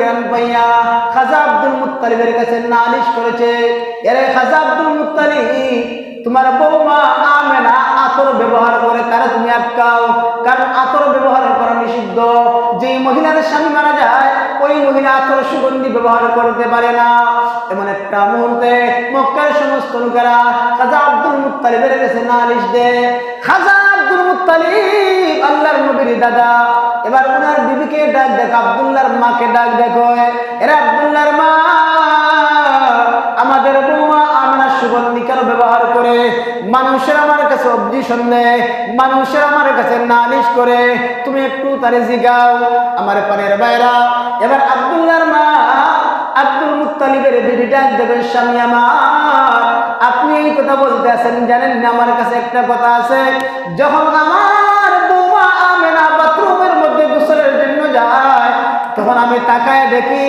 জ্ঞান পাইয়া খাজা আব্দুল মুত্তালিবের কাছে নালিশ করেছে, এরে খাজা আব্দুল তোমার বৌমা আমেনা আতর ব্যবহার করে তারা তুমি আটকাও। কারণ আতর ব্যবহার করা নিষিদ্ধ। যেই মহিলার স্বামী মারা যায়, ওই মহিলা আতর সুগন্ধি ব্যবহার করতে পারে না। এমন একটা মুহূর্তে মক্কার সমস্ত লোকেরা খাজা আব্দুল মুত্তালিবের কাছে নালিশ দেয়, খাজা আমাদের বৌমা আমরা সুগন্ধি কেন ব্যবহার করে, মানুষের আমার কাছে অবজেশন দেয় মানুষের আমার কাছে নালিশ করে, তুমি একটু তারে জিগাও, আমার পানের বাইরা। এবার আব্দুল্লাহর মা আব্দুল মুত্তালিবের বিবি দেবেন, স্বামী আমার, আপনি এই কথা বলতে আছেন, জানেন না, আমার কাছে একটা কথা আছে। যখন আমার বৌমা আমেনা বাথরুমের মধ্যে গোসলের জন্য যায়, তখন আমি তাকায় দেখি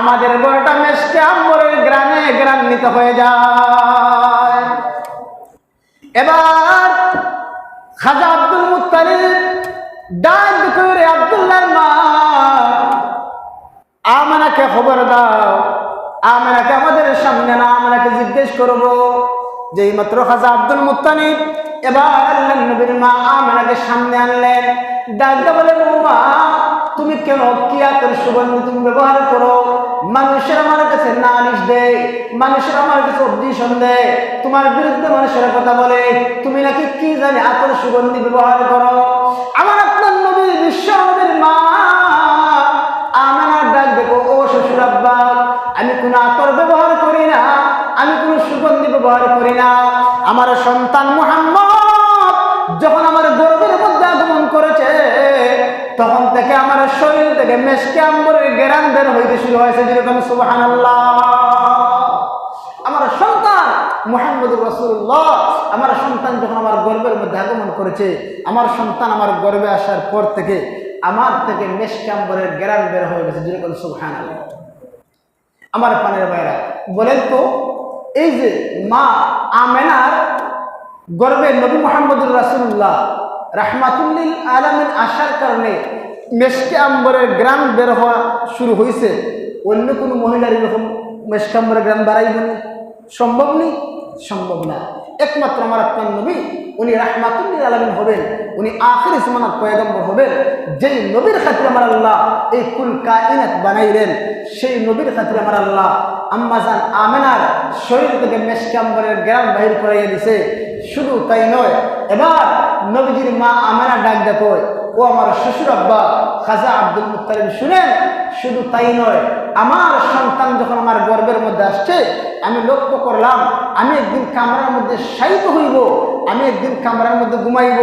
আমাদের ঘরটা মেশকে আম্বরের গ্রামে গ্রান্বিত হয়ে যায়। এবার খাজা আব্দুল মুত্তালিব ডাক করে মা আমানাকে খবর দাও। আমানাকে আমাদের সামনে না, আমানাকে জিজ্ঞেস করব। যেই মাত্র খাজা আব্দুল মুত্তালিব এবার আল্লাহ নবীর মা আমানাকে সামনে আনলেন। ডাকটা বলে বৌমা তুমি কেন কি আতর সুগন্ধি তুমি ব্যবহার করো? মানুষের আমার কাছে নালিশ দেয় মানুষের আমার কাছে অবজেশন দেয় তোমার বিরুদ্ধে মানুষের কথা বলে, তুমি নাকি কি জানি আতর সুগন্ধি ব্যবহার করো? আমার আপনার নবী বিশ্ব নবীর মা মেশকে আম্বরের গেরান বের হইতে শুরু হয়েছে যেরকম সুবাহান আমার সন্তান মোহাম্মদ রসুল্লাহ আমার সন্তান যখন আমার গর্বের মধ্যে আগমন করেছে, আমার সন্তান আমার গর্বে আসার পর থেকে আমার থেকে মেশকে গেরান বের হয়ে গেছে যেরকম সুবাহান আমার পানের বাইরা বলেন তো, এই যে মা আমেনার গর্বে নবী মোহাম্মদুর রাসুল্লাহ রাহমাতুল্লিল আলমিন আসার কারণে মেশকে আম্বরের গ্রাম বের হওয়া শুরু হয়েছে অন্য কোনো মহিলার এরকম মেশকে আম্বরের গ্রাম বাড়াইবেন? সম্ভব নেই? সম্ভব না। একমাত্র আমার আপনার নবী, উনি রাহমাতুল্লিল আলমিন হবেন। উনি আখির ইসমানাত পয়গম্বর হবেন। যেই নবীর খাতির আমার আল্লাহ এই কুল কায়নাত বানাইলেন, সেই নবীর খাতির আমার আল্লাহ আম্মাজান আমেনার শরীর থেকে মেশকাম্বরের গ্রাম বাহির করাইয়া দিছে। শুধু তাই নয়, এবার নবীজির মা আমেনা ডাক দেখো। ও আমার শ্বশুর আব্বা খাজা আব্দুল মুতালিব শুনেন শুধু তাই নয় আমার সন্তান যখন আমার গর্বের মধ্যে আসছে আমি লক্ষ্য করলাম আমি একদিন কামরার মধ্যে শায়িত হইব আমি একদিন কামরার মধ্যে ঘুমাইব।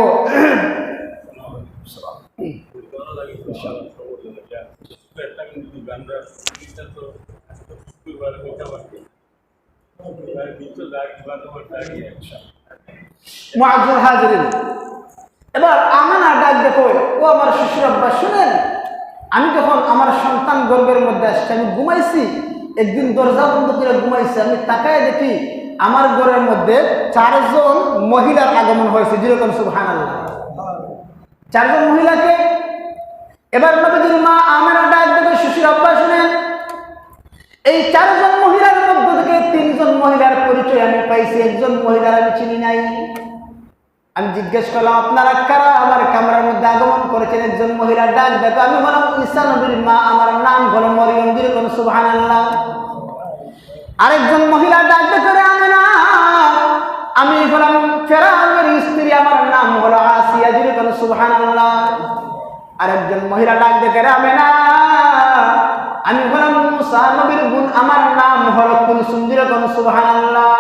হাজিরিন এবার আমানা ডাক দেখো, ও আমার শ্বশুর আব্বা, শুনেন? আমি যখন আমার সন্তান গর্বের মধ্যে আসছে, আমি ঘুমাইছি, একদিন দরজা বন্ধ করে ঘুমাইছি, আমি তাকায় দেখি আমার ঘরের মধ্যে চারজন মহিলার আগমন হয়েছে, যেরকম সুবহান চারজন মহিলাকে? এবার নবীজির মা আমেনা ডাক দেখো, শ্বশুর আব্বা, শুনেন? এই চারজন মহিলার মধ্য থেকে তিনজন মহিলার পরিচয় আমি পাইছি, একজন মহিলার আমি চিনি নাই। আমি জিজ্ঞেস করলাম, আপনারা কারা আমার কামরার মধ্যে আগমন করেছেন একজন মহিলা ডাক দেখো, আমি বললাম ঈসা নবীর মা, আমার নাম হলো মরিয়ম দিলে কোনো সুবহান আল্লাহ আরেকজন মহিলা ডাক দেখো আমি না আমি বললাম ফেরাউনের স্ত্রী, আমার নাম হলো আসিয়া দিলে কোনো সুবহান আল্লাহ আরেকজন মহিলা ডাক দেখে আমি না আমি বললাম মুসা নবীর গুণ আমার নাম হলো কুলসুম দিলে কোনো সুবহান আল্লাহ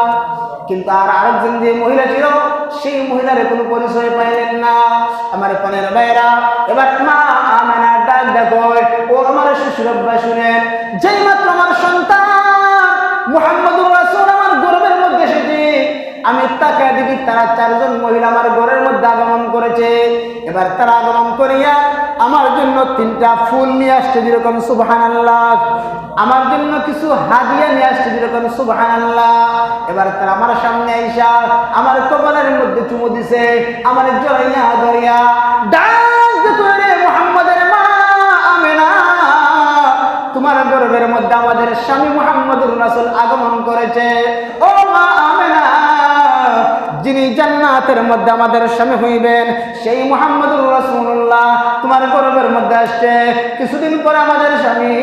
কিন্তু আর আরেকজন যে মহিলা ছিল সেই মহিলার কোনো পরিচয় পাইলেন না। আমার পনেরো ভাইরা এবার মা আমেনা ডাক দেখো। ও আমার শ্বশুর আব্বা শুনেন, যেই মাত্র আমার সন্তান মোহাম্মদ রাসুল আমার গর্বের মধ্যে সেটি আমি তাকে দিবি তারা চারজন মহিলা আমার ঘরের মধ্যে আগমন করেছে। এবার তারা আগমন করিয়া আমার জন্য তিনটা ফুল নিয়ে আসছে যেরকম সুবহান আল্লাহ আমার জন্য কিছু হাদিয়া নিয়ে আসছে যেরকম সুবহান আল্লাহ এবার তার আমার সামনে আইসা আমার কপালের মধ্যে চুমু দিছে, আমার জড়াইয়া ধরিয়া ডাক মোহাম্মদের মা আমেনা, তোমার গর্বের মধ্যে আমাদের স্বামী মোহাম্মদুর রাসুল আগমন করেছে। জান্নাতের মধ্যে আমাদের স্বামী হইবেন। সেই মোহাম্মদুর রসুল্লাহ তোমার গর্বের মধ্যে আসছে। কিছুদিন পর আমাদের স্বামী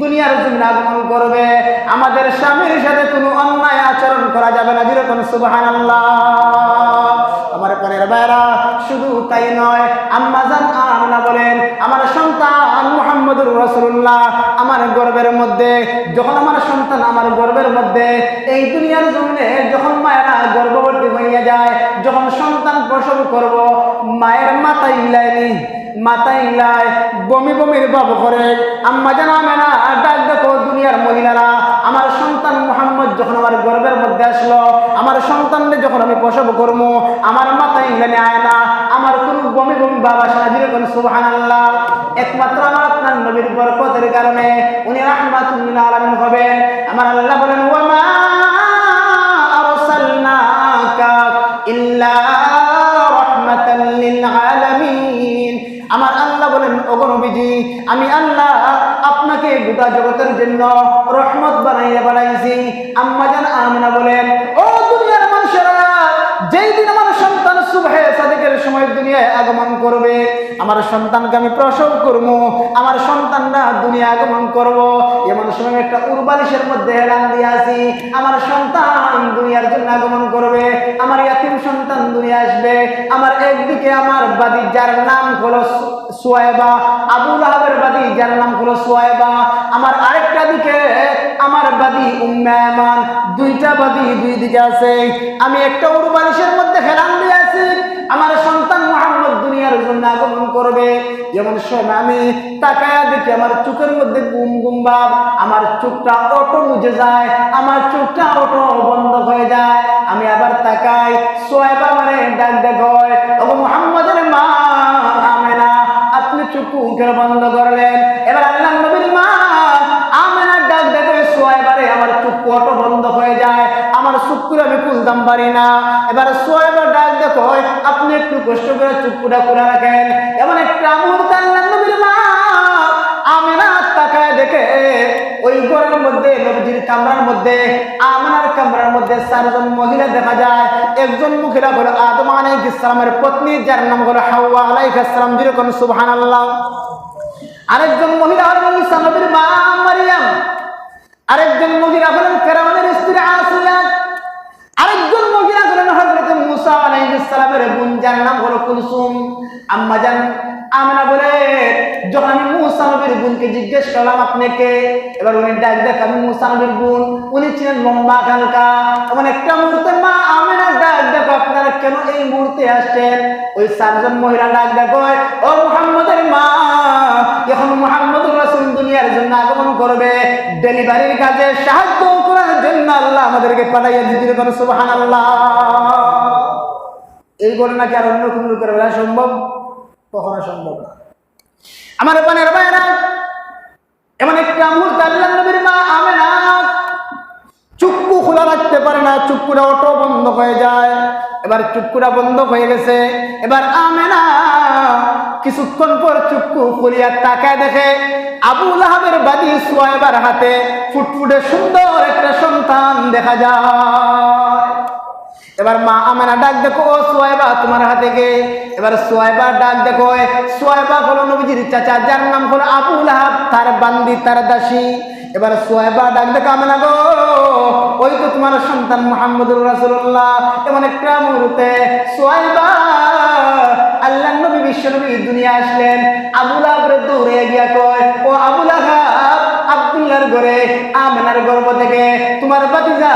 দুনিয়ার জন্য আগমন করবে। আমাদের স্বামীর সাথে কোনো অন্যায় আচরণ করা যাবে না। যেরকম সুবহানাল্লাহ। আমার পরের বাইরা শুধু তাই নয়, আম্মাজান আমিনা বলেন, আমার সন্তান মুহাম্মদুর রাসূলুল্লাহ, আমার গর্বের মধ্যে, যখন আমার সন্তান আমার গর্বের মধ্যে, এই দুনিয়ার জন্য যখন মায়েরা গর্ভবতী হইয়া যায়, যখন সন্তান প্রসব করব, মায়ের মাথা ইলাইনি, মাথা ইলাই, বমি বমির ভাব করে আম্মা জানা মেনা ডাক দেখো দুনিয়ার মহিলারা, আমার সন্তান মোহাম্মদ যখন আমার গর্বের মধ্যে আসলো সন্তানকে যখন আমি প্রসব করব, আমার মাথায় ইংল্যান্ডে আয় না। আমার কোন বমি বমি বাবা সাজির কোন সুহান আল্লাহ একমাত্র আমার আপনার নবীর বরকতের কারণে উনি রাহমাতুল্লাহ আলমিন হবেন। আমার আল্লাহ বলেন ওয়ামা সময় দুনিয়ায় আগমন করবে। আমার সন্তানকে আমি প্রসব করব, আমার সন্তানরা দুনিয়া আগমন করব। এমন সময় একটা উর্বালিশের মধ্যে হেলান দিয়ে আসি, আমার সন্তান দুনিয়ার জন্য আগমন করবে, আমার ইয়াতিম সন্তান দুনিয়া আসবে, আমার একদিকে আমার বাদী যার নাম হলো সোয়েবা আবুল আহাবের বাদী যার নাম হলো সোয়েবা আমার আরেকটা দিকে আমার বাদী উম্মায়মান দুইটা বাদি দুই দিকে আছে। আমি একটা উর্বালিশের মধ্যে হেলান দিয়ে আমার সন্তান মোহাম্মদ দুনিয়ার জন্য আগমন করবে। যেমন সময় আমি, তাকায়া দেখি আমার চোখের মধ্যে গুম গুম ভাব। আমার চোখটা অটো মুজে যায়, আমার চোখটা অটো বন্ধ হয়ে যায়। আমি আবার তাকাই সোয়েব আমারে ডাক দেখয় ও মোহাম্মদের মা আমেনা, আপনি চোখ বন্ধ করলেন। এবার আল্লাহ নবীর মা আমেনা ডাক দেখে সোয়েবারে আমার চোখ অটো বন্ধ হয়ে যায় আমার চুক্কুর আমি খুলতাম পারি না। এবার সোয়েবার ডাক দেখো আপনি একটু কষ্ট করে চুক্কুটা করে রাখেন। এমন একটা আল্লাহ নবীর মা। তাকায় দেখে, ওই ঘরের মধ্যে কামরার মধ্যে কামরার মধ্যে চারজন মহিলা দেখা যায়। একজন মহিলা হলো আদম আলাইহিস ইসলামের পত্নী, যার নাম হলো হাওয়া আলাইহিস সালাম, যেরকম সুবহানাল্লাহ। আরেকজন মহিলা হলেন মা মারিয়াম। আরেকজন মহিলা হলেন মুসা নাম হলো কুলসুম। আম্মা জান বলে, যখন আমি মুসা নবীর বোনকে জিজ্ঞেস করলাম, আপনি কে? এবার উনি ডাক দেখ আমি মুসা নবীর বোন। উনি ছিলেন লম্বা এমন একটা মুহূর্তে মা ডাক দেখো আপনারা কেন এই মুহূর্তে আসছেন? ওই চারজন মহিলা ডাক দেখো ও মুহাম্মদের মা, এখন মুহাম্মদুর রাসূল দুনিয়ার জন্য আগমন করবে। ডেলিভারির কাজে সাহায্য করার জন্য আল্লাহ আমাদেরকে পাঠাইয়া দিতে পারে, সুবহানাল্লাহ। এই ঘটনা কি আর অন্য কোন লোকের বেলা সম্ভব? কখনো সম্ভব না। আমার পানের বাইরা এমন একটা মুহূর্ত আল্লাহ নবীর মা আমেনা চুক্কু খোলা রাখতে পারে না, চুক্কুটা অটো বন্ধ হয়ে যায়। এবার চুক্কুটা বন্ধ হয়ে গেছে। এবার আমেনা কিছুক্ষণ পর চুক্কু খুলিয়া তাকায় দেখে আবু লাহাবের বাদী সোয়াইবার হাতে ফুটফুটে সুন্দর একটা সন্তান দেখা যায়। এবার মা আমেনা ডাক দেখো, ও সোয়াইবা তোমার হাতে গে এবার সোয়াইবা ডাক দেখো সোয়াইবা হলো নবীজির চাচা, যার নাম হলো আবু লাহাব, তার বান্দি, তার দাসী। এবার সোয়াইবা ডাক দেখো, আমেনা গো, ওই তো তোমার সন্তান মোহাম্মদুর রাসূলুল্লাহ। এমন একটা মুহূর্তে সোয়াইবা আল্লাহ নবী, বিশ্ব নবী দুনিয়া আসলেন। আবু লাহাবের দৌড়ে গিয়া কয়, ও আবু লাহাব, আব্দুল্লাহর ঘরে, আমেনার গর্ভ থেকে তোমার বাতিজা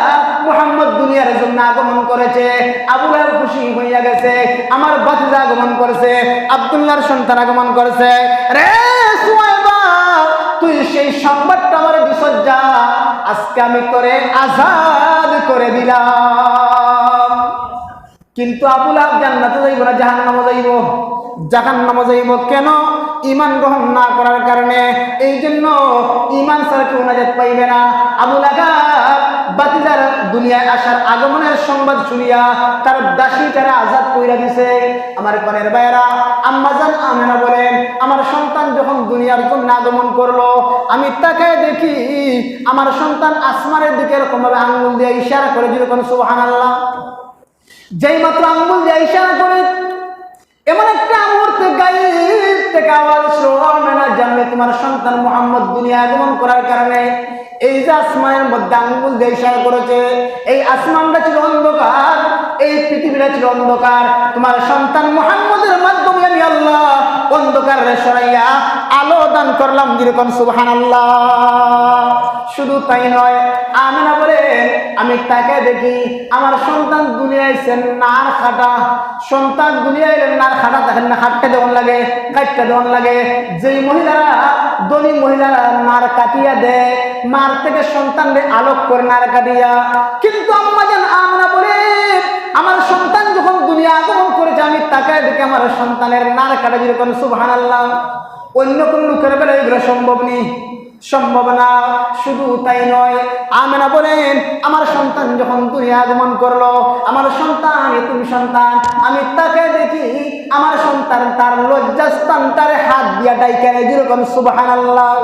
দুনিয়ার জন্য আগমন করেছে, আবু লাহাব খুশি হইয়া গেছে, আমার বাতিজা আগমন করেছে, আব্দুল্লাহর সন্তান আগমন করেছে। রে তুই সেই সংবাদটা আমার বিসজ্জা, আজকে আমি তোরে আজাদ করে দিলাম। কিন্তু আবুল আব জান্নাতে যাইব না জাহান নামে যাইব। জাহান নামে যাইব কেন? ইমান গ্রহণ না করার কারণে। এই জন্য ইমান ছাড়া কেউ নাজাত পাইবে না। আবুল আগাব বাতিজার দুনিয়ায় আসার আগমনের সংবাদ শুনিয়া তার দাসী তারা আজাদ কইরা দিছে। আমার পনেরো ভাইয়েরা আম্মাজান আমেনা বলেন, আমার সন্তান যখন দুনিয়ার জন্য আগমন করল, আমি তাকে দেখি আমার সন্তান আসমানের দিকে এরকম ভাবে আঙ্গুল দিয়ে ইশারা করে যেরকম সুবহান আল্লাহ যেই মাত্র আঙ্গুল দিয়ে ইশারা করে, এমন একটা মুহূর্তে গাইব তোমার সন্তান আগমন করার কারণে। এই যে করেছে এই আসমানটা ছিল অন্ধকার। এই পৃথিবীটা ছিল অন্ধকার। তোমার সন্তান মোহাম্মদের মাধ্যমে আমি আল্লাহ অন্ধকার সরাইয়া আলো দান করলাম যেরকম সুবহান আল্লাহ শুধু তাই নয়, আমেনা বলে আমি তাকে দেখি, আমার সন্তান দুনিয়ায় নার খাটা। সন্তান দুনিয়ায় নার খাটা দেখেন না হাটটা দেওয়ান লাগে কাটটা দেওয়ান লাগে। যেই মহিলারা দলি মহিলারা নার কাটিয়া দেয়, মার থেকে সন্তানরে আলোক করে নার কাটিয়া। কিন্তু আমার সন্তান যখন দুনিয়া আগমন করেছে, আমি তাকায় দেখে আমার সন্তানের নার কাটা যেরকম সুবহান আল্লাহ অন্য কোন লোকের বেলা এগুলো সম্ভব নেই। সম্ভব না, শুধু তাই নয়, আমেনা বলেন, আমার সন্তান যখন দুনিয়া আগমন করল, আমার সন্তান তুমি সন্তান, আমি তাকে দেখি আমার সন্তান তার লজ্জাস্থান তার হাত দিয়া ডাইকা নেয় যেরকম সুবহান আল্লাহ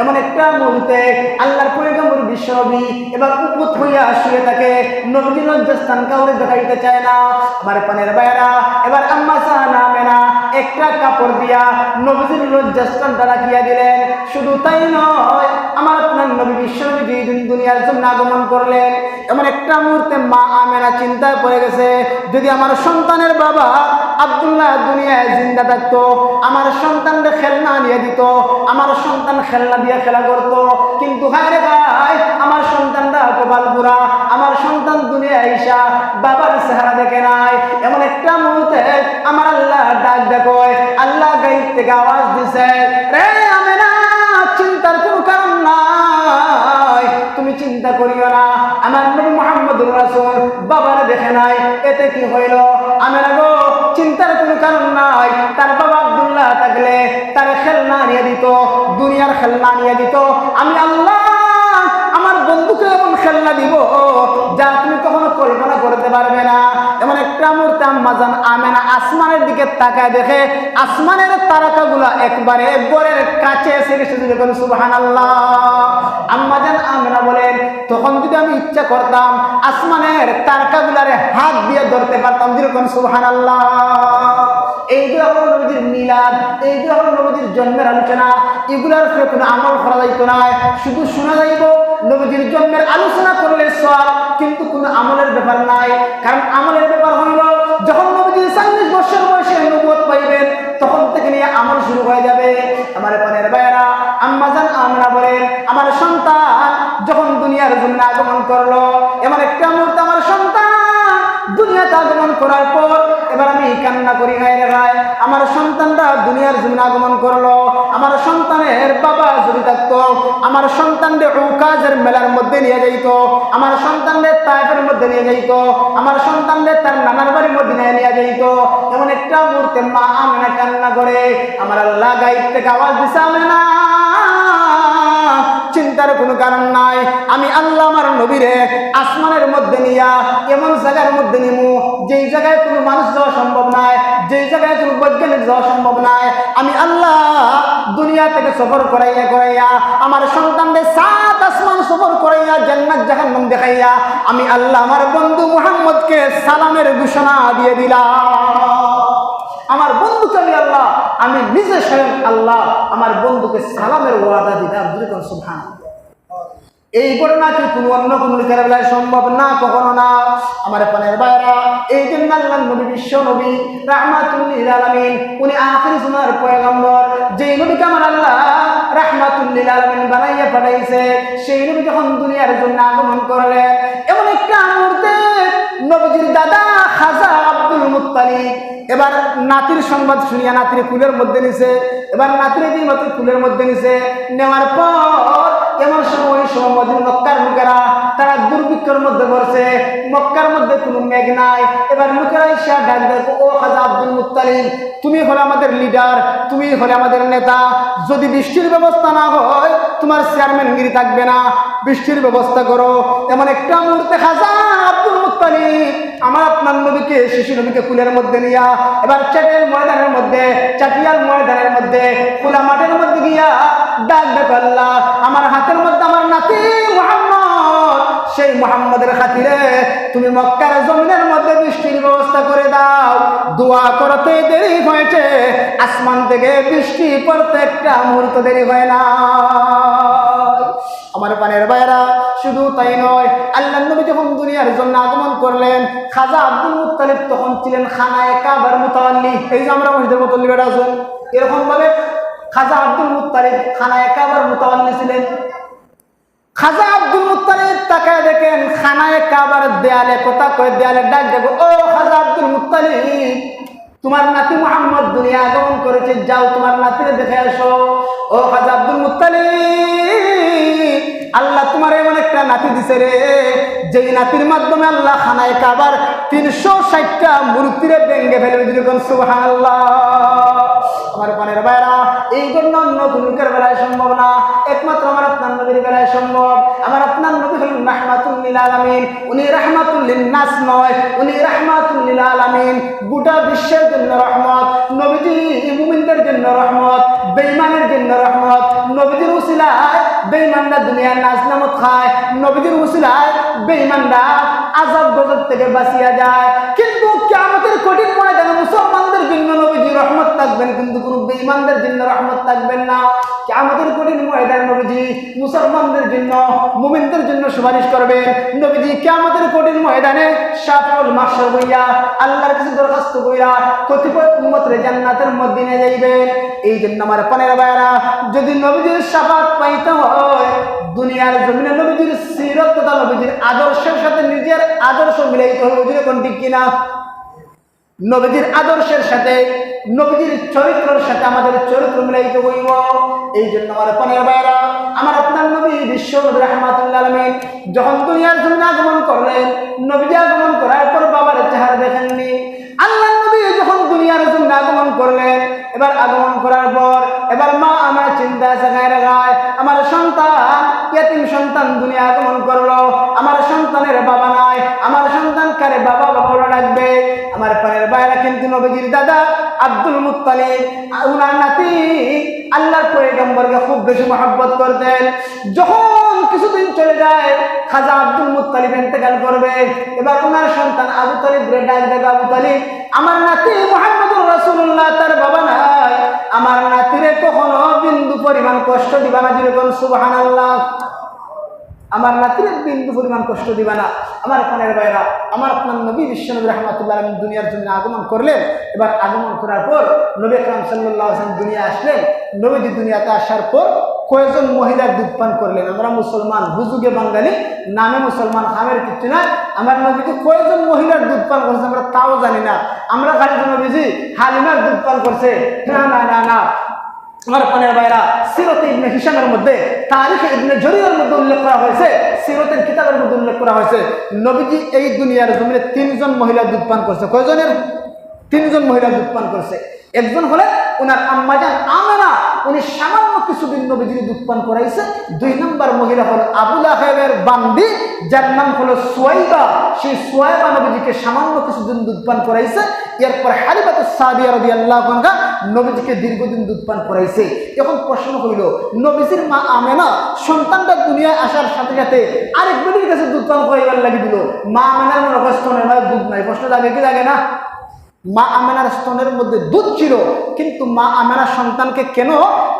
এমন একটা মুহূর্তে আল্লাহর পরিগম্বর বিশ্বনবী এবার উপত হইয়া শুয়ে থাকে নবী লজ্জাস্থান কাউরে দেখাইতে চায় না। আমার পানের বাইরা এবার আম্মা সাহানা মেনা একটা কাপড় দিয়া নবীজির লজ্জাস্থানটা রাখিয়া দিলেন। শুধু তাই নয়, আমার আপনার নবী বিশ্বনবী যেদিন দুনিয়ার জন্য আগমন করলেন, এমন একটা মুহূর্তে মা আমেনা চিন্তায় পড়ে গেছে, যদি আমার সন্তানের বাবা আব্দুল্লাহ দুনিয়ায় জিন্দা থাকতো, আমার সন্তানকে খেলনা নিয়ে দিত, আমার সন্তান খেলনা দিয়ে খেলা করতো। কিন্তু হায় রে ভাই, আমার সন্তানরা কপাল পুরা, আমার সন্তান দুনিয়া আইসা বাবার চেহারা দেখে নাই। এমন একটা মুহূর্তে আমার আল্লাহ ডাক দেখো আল্লাহ গাইব থেকে আওয়াজ দিছে, রে আমেনা, চিন্তার কোনো কারণ নাই, তুমি চিন্তা করিও না। আমার নবী মোহাম্মদুর রাসূল বাবার দেখে নাই, এতে কি হইল? আমেনা গো চিন্তার কোনো কারণ নাই। তার বাবা আবদুল্লাহ থাকলে তার খেলনা নিয়ে দিত, দুনিয়ার খেলনা নিয়ে দিত। আমি আল্লাহ, আমার বন্ধুকে এমন খেলনা দিব যা তুমি কখনো কল্পনা করতে পারবে না। আম্মাজান আমেনা আসমানের দিকে তাকায় দেখে আসমানের তারকাগুলা একবারে বরের কাছে এসে গেছে সুবাহান আম্মাজান আমেনা বলেন, তখন যদি আমি ইচ্ছা করতাম আসমানের তারকাগুলারে হাত দিয়ে ধরতে পারতাম যেরকম সুবাহান আল্লাহ এইগুলো হলো নবীজির মিলাদ এইগুলো হলো নবীজির জন্মের আলোচনা, এগুলোর উপরে কোনো আমল করা যাইত না। শুধু শোনা যাইব, নবীজির জন্মের আলোচনা করলে সব কিন্তু কোনো আমলের ব্যাপার নাই। কারণ আমলের ব্যাপার হইল হয়ে যাবে। আমার বোনের ভাইয়েরা আম্মাজান আমরা বলেন, আমার সন্তান যখন দুনিয়ার জন্য আগমন করল দুনিয়াতে আগমন করার পর, এবার আমি কান্না করি গায়ে রেখায় আমার সন্তানরা দুনিয়ার জমিন আগমন করল, আমার সন্তানের বাবা যদি থাকতো, আমার সন্তানদের কাজের মেলার মধ্যে নিয়ে যাইতো, আমার সন্তানদের তাইফের মধ্যে নিয়ে যাইতো, আমার সন্তানদের তার নানার বাড়ির মধ্যে নিয়ে নিয়ে যাইতো, এমন একটা মুহূর্তে মা আমেনা কান্না করে, আমার আল্লাহ থেকে আওয়াজ দিছে, আমেনা। চিন্তার কোনো কারণ নাই। আমি আল্লাহ আমার নবীরে আসমানের মধ্যে নিয়া, এমন জায়গার মধ্যে নিমু, যেই জায়গায় কোনো মানুষ যাওয়া সম্ভব নাই, যেই জায়গায় কোনো বৈজ্ঞানিক যাওয়া সম্ভব নাই। আমি আল্লাহ দুনিয়া থেকে সফর করাইয়া করাইয়া, আমার সন্তানদের সাত আসমান সফর করাইয়া জান্নাত, জাহান্নাম দেখাইয়া, আমি আল্লাহ আমার বন্ধু মুহাম্মদকে সালামের ঘোষণা দিয়ে দিলাম। আমি নিজে স্বয়ং আল্লাহ আমার বন্ধুকে সালামের ওয়াদা দিলাম যেরকম সুভান এই ঘটনা কি কোনো অন্য কোনো বেলায় সম্ভব? না, কখনো না। আমার পানের বাইরা এই জন্য আল্লাহ নবী, বিশ্ব নবী, রাহমাতুল্লিল আলামিন, উনি আখির সুনার পয়গম্বর যে নবীকে আমার আল্লাহ রাহমাতুল্লিল আলামিন বানাইয়া পাঠাইছে, সেই নবী যখন দুনিয়ার জন্য আগমন করলেন, এমন একটা মুহূর্তে নবীজির দাদা খাজা আব্দুল মুত্তালিব। এবার নাতির সংবাদ শুনিয়া নাতির কুলের মধ্যে নিছে। এবার নাতির যে নাতির কুলের মধ্যে নিছে, নেওয়ার পর এমন সময় সময় মক্কার লোকেরা তারা দুর্ভিক্ষের মধ্যে পড়ছে। মক্কার মধ্যে কোনো মেঘ নাই। এবার লোকেরা ইসা ডাক দেখো ও খাজা আব্দুল মুত্তালিব, তুমি হলে আমাদের লিডার, তুমি হলে আমাদের নেতা। যদি বৃষ্টির ব্যবস্থা না হয়, তোমার চেয়ারম্যানগিরি থাকবে না। বৃষ্টির ব্যবস্থা করো। এমন একটা মুহূর্তে খাজা মুত্তালিব আমার আপনার নবীকে, শিশু নবীকে মধ্যে নিয়া, এবার চেটের ময়দানের মধ্যে চাটিয়াল ময়দানের মধ্যে, খোলা মাঠের মধ্যে গিয়া ডাক ডাক আমার হাতের মধ্যে আমার নাতি মোহাম্মদ। সেই মোহাম্মদের খাতিরে তুমি মক্কার জমিনের মধ্যে বৃষ্টির ব্যবস্থা করে দাও। দোয়া করতে দেরি হয়েছে। আসমান থেকে বৃষ্টি পড়তে একটা মুহূর্ত দেরি হয় না। আমার পানের বাইরা শুধু তাই নয়, আল্লাহ নবী যখন দুনিয়ার জন্য আগমন করলেন, খাজা আব্দুল মুত্তালিব তখন ছিলেন খানায় কাবার মুতাল্লি। এই যে আমরা মসজিদের মুতাল্লি বেড়া আছেন এরকম ভাবে খাজা আব্দুল মুত্তালিব খানায় কাবার মুতাল্লি ছিলেন। খাজা আব্দুল তাকায় দেখেন খানায় কাবার দেয়ালে, কথা কয়ে দেয়ালে ডাক দেবো, ও খাজা আব্দুল মুত্তালিব, তোমার নাতি মোহাম্মদ দুনিয়া আগমন করেছে, যাও তোমার নাতিরে দেখে আসো। ও খাজা আব্দুল মুত্তালিব, আল্লাহ তোমার এমন একটা নাতি দিছে রে, যেই নাতির মাধ্যমে আল্লাহ খানায় কাবার তিনশো ষাটটা মূর্তিরে ভেঙ্গে ফেলবে যেরকম সুবাহ আমার পানের বাইরা এই জন্য অন্য ভূমিকার বেলায় সম্ভব না। একমাত্র আমার আপনার নবীর বেলায় সম্ভব। আমার আপনার নবী হলেন রাহমাতুল্লিল আলামিন। উনি রাহমাতুল্লিন নাস নয়, উনি রাহমাতুল্লিল আলামিন। গোটা বিশ্বের জন্য রহমত, নবীজি মুমিনদের জন্য রহমত বেইমানের জন্য রহমত, নবীজির উসিলায় বেঈমানরা দুনিয়ার নাজ নামত খায়, নবীজির উসিলায় বেঈমানরা আজাব গজব থেকে বাঁচিয়া যায়। কিন্তু কিয়ামতের কঠিন ময়দানে মুসলমানদের জন্য নবীজি রহমত থাকবেন, কিন্তু কোনো বেঈমানদের জন্য রহমত থাকবেন না। কিয়ামতের কঠিন ময়দানে নবীজি মুসলমানদের জন্য, মুমিনদের জন্য সুপারিশ করবেন। নবীজি কিয়ামতের কঠিন ময়দানে সাফল মাসর হইয়া আল্লাহর কাছে দরখাস্ত কইরা কতিপয় উম্মতরে জান্নাতের মধ্যে নিয়ে যাইবেন। এই জন্য আমার পানের বাইরা যদি নবীজির সাফাত পাইতে হয়, দুনিয়ার জমিনে নবীজির সিরত তথা নবীজির আদর্শের সাথে নিজের আদর্শ মিলাইতে হবে। বুঝলে কোন ঠিক কিনা? নবীজির আদর্শের সাথে, নবীজির চরিত্রের সাথে আমাদের চরিত্র মিলাইতে হইব। এই জন্য আমার পানের বাইরা আমার আপনার নবী বিশ্ব রহমাতুল্লাহ আলমিন যখন দুনিয়ার জন্য আগমন করলেন, নবীজি আগমন করার পর বাবার চেহারা দেখেননি। আল্লাহ নবী যখন দুনিয়ার জন্য আগমন করলেন, এবার আগমন করার পর, এবার মা আমার চিন্তা জাগায় রাখায় আমার সন্তান, ইয়াতিম সন্তান দুনিয়া আগমন করল, আমার সন্তানের বাবা নাই, আমার সন্তান কারে বাবা বাবা ডাকবে আমার পায়ের বাইরা কিন্তু নবীজির দাদা আব্দুল মুত্তালিব। উনার নাতি আল্লাহর পয়গম্বরকে খুব বেশি মহব্বত করতেন। যখন কিছুদিন চলে যায়, খাজা আব্দুল মুত্তালিব ইন্তেকাল করবে। এবার ওনার সন্তান আবু তালিব ডাক দেবে, আবু তালিব, আমার নাতি মোহাম্মদুর রাসূলুল্লাহ, তার বাবা নাই। আমার নাতিরে কখনো বিন্দু পরিমাণ কষ্ট দিবা না, যেরকম সুবহানাল্লাহ। আমার নাতির বিন্দু পরিমাণ কষ্ট দিবা না। আমার পানের বাইরা, আমার আপনার নবী বিশ্বনবী রহমাতুল্লাহ আলম দুনিয়ার জন্য আগমন করলেন। এবার আগমন করার পর নবী আকরাম সাল্লাহ আসলাম দুনিয়া আসলেন। নবীজি দুনিয়াতে আসার পর কয়েকজন মহিলার দুধ পান করলেন। আমরা মুসলমান, হুজুগে বাঙালি, নামে মুসলমান, হামের কিছু না। আমার নবীকে কয়েকজন মহিলার দুধ পান করছে, আমরা তাও জানি না। আমরা খালি নবীজি হালিমার দুধ পান করছে। না না না না। আমার পানের বাইরা সিরতে ইবনে হিসামের মধ্যে, তারিখে ইবনে জরিরের মধ্যে উল্লেখ করা হয়েছে, সিরতের কিতাবের মধ্যে উল্লেখ করা হয়েছে, নবীজি এই দুনিয়ার জমিনে তিনজন মহিলা দুধ পান করছে। কয়জনের? তিনজন মহিলা দুধ পান করছে। একজন হলেন ওনার আম্মাজান আমেনা উনি সামান্য কিছুদিন নবীজির দুধ পান করাইছে। দুই নম্বর মহিলা হল আবুল আহেবের বান্দি, যার নাম হলো সোয়াইবা। সেই সোয়াইবা নবীজিকে সামান্য কিছুদিন দুধ পান করাইছে। এরপর হারিবাত সাদিয়া রবি আল্লাহ নবীজিকে দীর্ঘদিন দুধ পান করাইছে। এখন প্রশ্ন হইল, নবীজির মা আমেনা সন্তানটা দুনিয়ায় আসার সাথে সাথে আরেক বেটির কাছে দুধ পান করাইবার লাগি দিল। মা আমেনার মনে কষ্ট নেই দুধ নাই। প্রশ্ন জাগে কি লাগে না? মা আমেনার স্তনের মধ্যে দুধ ছিল, কিন্তু মা আমেনার সন্তানকে কেন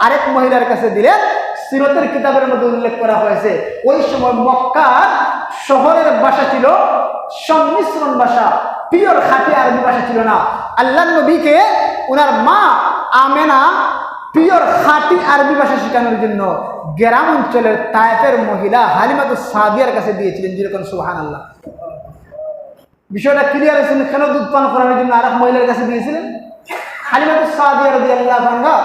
আরেক মহিলার কাছে দিলেন সিরতের কিতাবের মধ্যে উল্লেখ করা হয়েছে, ওই সময় মক্কার শহরের ভাষা ছিল সংমিশ্রণ ভাষা পিওর খাঁটি আরবি ভাষা ছিল না। আল্লাহ নবীকে ওনার মা আমেনা পিওর খাঁটি আরবি ভাষা শেখানোর জন্য গ্রাম অঞ্চলের তায়েফের মহিলা হালিমাতুস সাদিয়ার কাছে দিয়েছিলেন, যেরকম সুহান আল্লাহ বিষয়টা ক্লিয়ার হয়েছিল কেন দুধ পান করানোর জন্য আর এক মহিলার কাছে দিয়েছিলেন খালিমাতুর সাদিয়া রবি আল্লাহ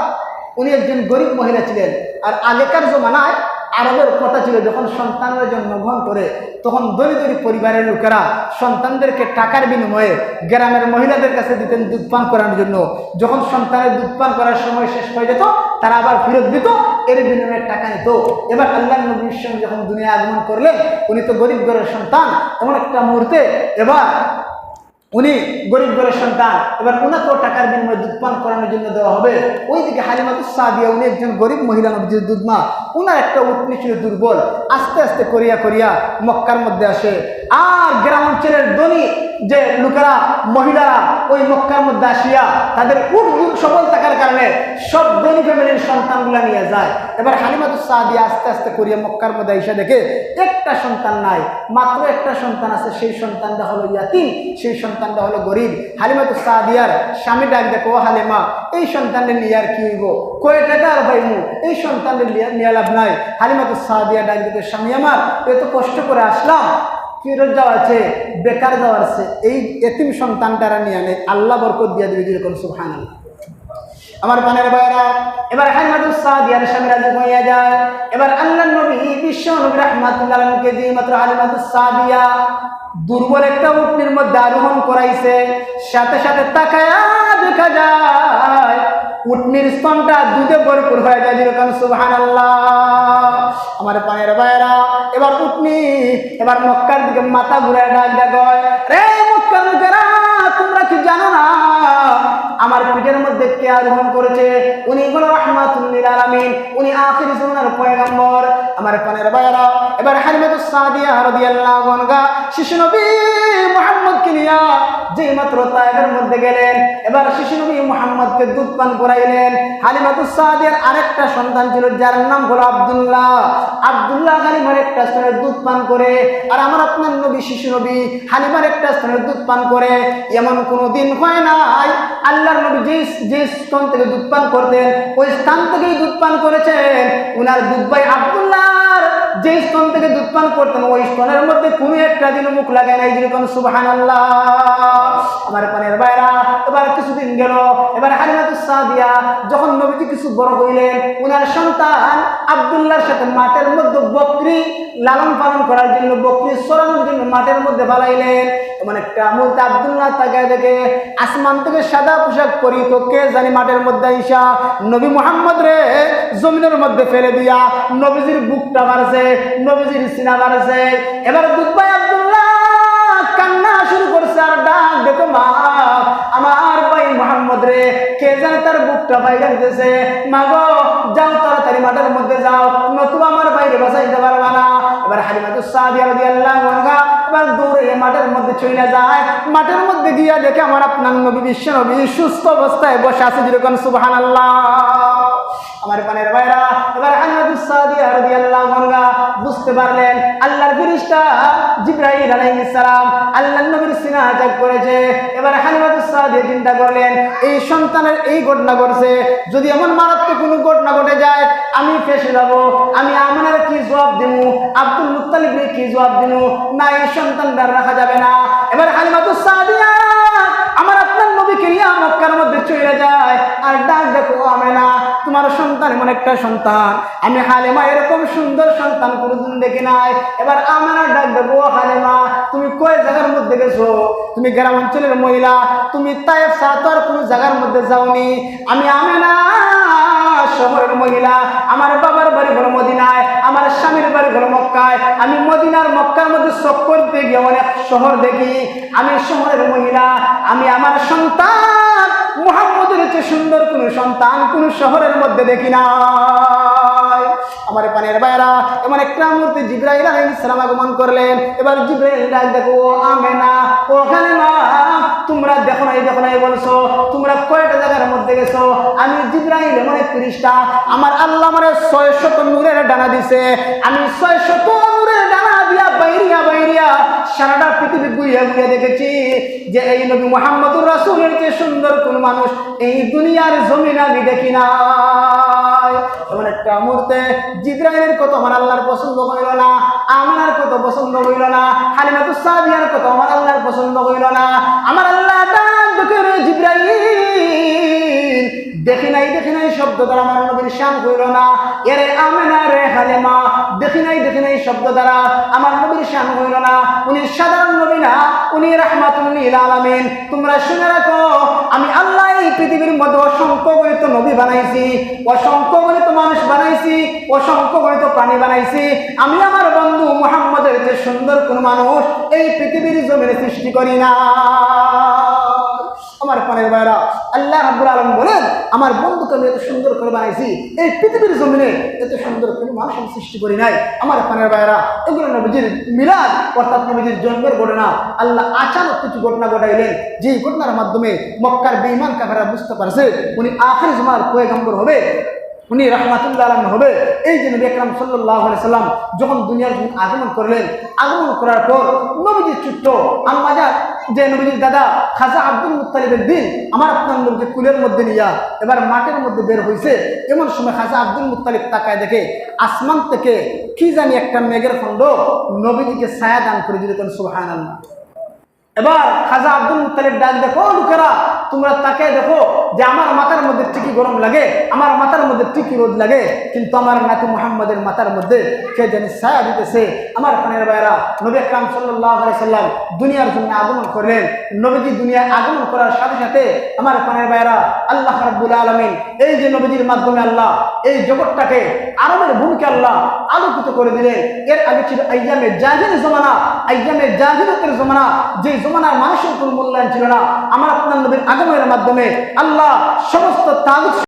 উনি একজন গরিব মহিলা ছিলেন। আর আগেকার জমানায় আরবের কথা ছিল, যখন সন্তানরা জন্মগ্রহণ করে, তখন দরি দরি পরিবারের লোকেরা সন্তানদেরকে টাকার বিনিময়ে গ্রামের মহিলাদের কাছে দিতেন দুধ পান করার জন্য। যখন সন্তানের দুধ পান করার সময় শেষ হয়ে যেত, তারা আবার ফেরত দিত, এর বিনিময়ে টাকা নিত। এবার আল্লাহ নবী সঙ্গে যখন দুনিয়া আগমন করলেন, উনি তো গরিব ঘরের সন্তান, এমন একটা মুহূর্তে এবার উনি গরিব ঘরের সন্তান। এবার ওনাকেও টাকার বিনিময়ে দুধ পান করানোর জন্য দেওয়া হবে। ওইদিকে হালিমাতুস সাদিয়া, উনি একজন গরিব মহিলা নবজির দুধ মা। ওনার একটা উঠনি ছিল দুর্বল। আস্তে আস্তে করিয়া করিয়া মক্কার মধ্যে আসে। আর গ্রাম অঞ্চলের ধনী যে লোকেরা, মহিলারা ওই মক্কার মধ্যে আসিয়া তাদের দুধ সবল থাকার কারণে সব ধনী ফ্যামিলির সন্তানগুলা নিয়ে যায়। এবার হালিমাতুস সাদিয়া আস্তে আস্তে করিয়া মক্কার মধ্যে এসে দেখে একটা সন্তান নাই, মাত্র একটা সন্তান আছে, সেই সন্তানটা হলো ইয়াতিম, সেই সন্তানটা হলো গরিব। হালিমাতু সাদিয়ার স্বামী ডাক দেখো "ও হালিমা, এই সন্তানের নিয়ে আর কি হইব? কয়ে টাকা আর পাইমু এই সন্তানের নিয়ে লাভ নাই। হালিমাতু সাদিয়া ডাক দেখো স্বামী আমার, এত কষ্ট করে আসলাম ফিরত যাওয়া আছে, বেকার যাওয়া আছে, এই এতিম সন্তান তারা নিয়ে আনে আল্লাহ বরকত দিয়া দিবে যেরকম সুহান আমার পানের ভাইরা এবার হাইমাদুস সাদিয়ার স্বামী রাজি হইয়া যায়। এবার আল্লাহ নবী বিশ্ব নবী রাহমাতুল্লাহ আলাইহিকে দিয়ে মাত্র হাইমাদুর সাদিয়া দুর্বল একটা উটনির মধ্যে আরোহণ করাইছে, সাথে সাথে তাকায়া দেখা যায়, উটনির স্তনটা দুধে ভরপুর হয়ে যায়, যেরকম সুহান আমার পানের বাইরা এবার উটনি এবার মক্কার দিকে মাথা ঘুরে ডাক দেখ রে আমার পিঠের মধ্যে কে আরোহণ করেছে? উনি হলো রহমাতুল্লিল আলামিন। উনি আখির জামানার পয়গম্বর। আমার পানের বাইরা এবার সাদিয়া রাদিয়াল্লাহু আনহা, শিশু নবী মুহাম্মদকে নিয়া যে মাত্র তায়েফের মধ্যে গেলেন, এবার শিশু নবী মুহাম্মদকে দুধ পান করাইলেন। সাদিয়ার আরেকটা সন্তান ছিল, যার নাম হলো আব্দুল্লাহ। আব্দুল্লাহ হালিমার একটা স্তনের দুধ পান করে, আর আমার আপনার নবী শিশু নবী হালিমার একটা স্তনের দুধ পান করে। এমন কোনো দিন হয় নাই, আল্লাহর নবী যে যে স্তন থেকে দুধ পান করতেন ওই স্থান থেকেই দুধ পান করেছেন। উনার দুধ ভাই আব্দুল্লাহর যে স্তন থেকে দুধ পান করতেন, ওই স্তনের মধ্যে কোনো একটা দিন মুখ লাগে নাই যেরকম সুবাহান আমার পানের বাইরা এবার কিছুদিন গেল, এবার হালিমাতুস সাদিয়া, যখন নবীজি কিছু বড় হইলেন, উনার সন্তান আব্দুল্লাহর সাথে মাঠের মধ্যে বকরি লালন পালন করার জন্য, বকরি সরানোর জন্য মাঠের মধ্যে বালাইলেন এমন আব্দুল্লাহ তাকায় দেখে আসমান থেকে সাদা পোশাক পরি তো কে জানি মাঠের মধ্যে আইসা, নবী মোহাম্মদ রে, জমিনের মধ্যে ফেলে দিয়া নবীজির বুকটা মারছে নবীজির সিনা মারছে এবার দুধবাই আব্দুল্লাহ কান্না শুরু করছে আর ডাক দেখো মা আমার ভাই মোহাম্মদ রে, কে জানে তার বুকটা বাইরে দিতেছে? মা গো যাও তাড়াতাড়ি মাঠের মধ্যে যাও, নতুবা আমার বাইরে বাঁচাইতে পারবা না। এবার হালিমাতুস সাদিয়া রাদিয়াল্লাহু এবার দৌড়ে মাঠের মধ্যে চলে যায়। মাঠের মধ্যে গিয়া দেখে আমার আপনার নবী বিশ্ব নবী সুস্থ অবস্থায় বসে আছে যেরকম সুবহানাল্লাহ। আমার পানের ভাইরা, এবার আনহা বুঝতে পারলেন, আল্লাহর নবীর সিনা করেছে। এবার চিন্তা করলেন, এই সন্তানের এই ঘটনা ঘটছে। যদি এমন মারাত্মক কোনো ঘটনা ঘটে যায়, আমি ফেসে যাব, আমি আমার কি জবাব দিব আব্দুল মুত্তালিবের কি জবাব দিব না, এই সন্তানটা রাখা যাবে না। এবার সাদিয়া আমার আপনার নবীকে নিয়ে মধ্যে চলে যায়, আর ডাক দেখো আমি না তোমার সন্তান, এমন একটা সন্তান। আমি হালেমা, এরকম সুন্দর সন্তান কোনোদিন দেখি নাই। এবার আমার ডাক "ও হালেমা, তুমি কয় জায়গার মধ্যে গেছো? তুমি গ্রাম অঞ্চলের মহিলা, তুমি তাইফ সাতর কোনো জায়গার মধ্যে যাওনি। আমি আমি না শহরের মহিলা, আমার বাবার বাড়ি হলো মদিনায়, আমার স্বামীর বাড়ি হলো মক্কায়। আমি মদিনার মক্কার মধ্যে চক্কর দিয়ে গিয়ে অনেক শহর দেখি। আমি শহরের মহিলা, আমি আমার সন্তান মুহাম্মদের চেয়ে সুন্দর কোন সন্তান কোন শহরের মধ্যে দেখি না আমার পানের বাইরা এমন একটা মূর্তি আগমন করলেন। এবার দেখো, "ও আমেনা ওখানে মা তোমরা দেখো নাই দেখো নাই বলছো, তোমরা কয়টা জায়গার মধ্যে গেছো? আমি জিব্রাইল এমন এক আমার আল্লাহ আমার ছয় শত নূরের ডানা দিছে। আমি ছয় শত বাইরিয়া বাইরিয়া সারাটা পৃথিবী দেখেছি যে এই নবী মোহাম্মদুর রাসূলের সুন্দর কোন মানুষ এই দুনিয়ার জমিন আমি দেখি নাই। এমন একটা মুহূর্তে কত আমার আল্লাহর পছন্দ হইল না আমার কত পছন্দ হইল না, হালিমাতুস সাদিয়ার কত আমার আল্লাহর পছন্দ হইল না। আমার আল্লাহ জিব্রাইল দেখি নাই দেখি নাই শব্দ দ্বারা আমার নবীর শান হইল না। এরে আমেনা রে হালেমা দেখেন এই শব্দ দ্বারা আমার নবীর শান হইল না। উনি সাধারণ নবী না, উনি রাহমাতুল্লিল আলামিন। তোমরা শুনে রাখো, আমি আল্লাহ এই পৃথিবীর মধ্যে অসংখ্য গণিত নবী বানাইছি, অসংখ্য গণিত মানুষ বানাইছি, অসংখ্য গণিত প্রাণী বানাইছি। আমি আমার বন্ধু মুহাম্মদের যে সুন্দর কোন মানুষ এই পৃথিবীর জমিনে সৃষ্টি করি না। আমার পানের ভাইরা আল্লাহ রাব্বুল আলম বলেন, আমার বন্ধুকে আমি এত সুন্দর করে বানাইছি, এই পৃথিবীর জমিনে এত সুন্দর করে মানুষ আমি সৃষ্টি করি নাই। আমার পানের বাইরা এগুলো নবীজির মিলাদ, অর্থাৎ নবীজির জন্মের ঘটনা, আল্লাহ আচানক কিছু ঘটনা ঘটাইলেন যে ঘটনার মাধ্যমে মক্কার বেইমান কাকারা বুঝতে পারছে, উনি আখের জমার পয়গম্বর হবে। উনি রহমাতুল্লাহ আলম হবে। এই যে নবী আকরাম সাল্লাহ সাল্লাম যখন দুনিয়ার আগমন করলেন, আগমন করার পর নবীজির ছোট্ট আম্মাজার যে নবীজির দাদা খাজা আব্দুল মুতালিবের দিন আমার আপনার নবীকে কুলের মধ্যে নিয়া এবার মাঠের মধ্যে বের হয়েছে এমন সময় খাজা আব্দুল মুতালিব তাকায় দেখে, আসমান থেকে কি জানি একটা মেঘের খণ্ড নবীজিকে ছায়া দান করে দিলে। কোন সুবাহান আল্লাহ এবার খাজা আব্দুল মুতালিব ডাক দেখো লোকেরা তোমরা তাকে দেখো যে আমার মাথার মধ্যে টিকি গরম লাগে, আমার মাথার মধ্যে টিকি রোদ লাগে, কিন্তু আমার নাতি মুহাম্মদের মাথার মধ্যে কে জানি ছায়া দিতেছে। আমার প্রাণের ভাইরা নবী আকরাম সাল্লাহ সাল্লাম দুনিয়ার জন্য আগমন করলেন। নবীজি দুনিয়ায় আগমন করার সাথে সাথে আমার প্রাণের ভাইরা আল্লাহ রাব্বুল আলমিন এই যে নবীজির মাধ্যমে আল্লাহ এই জগৎটাকে আরবের ভূমিকা আল্লাহ আলোকিত করে দিলেন। এর আগে ছিল আইয়ামে জাহির জমানা। আইয়ামে জাহিরতের জমানা, যে জমানার মানুষের কোনো মূল্যায়ন ছিল না। আমার আপনার নবীর আগমনের মাধ্যমে আল্লাহ সমস্ত তাগুত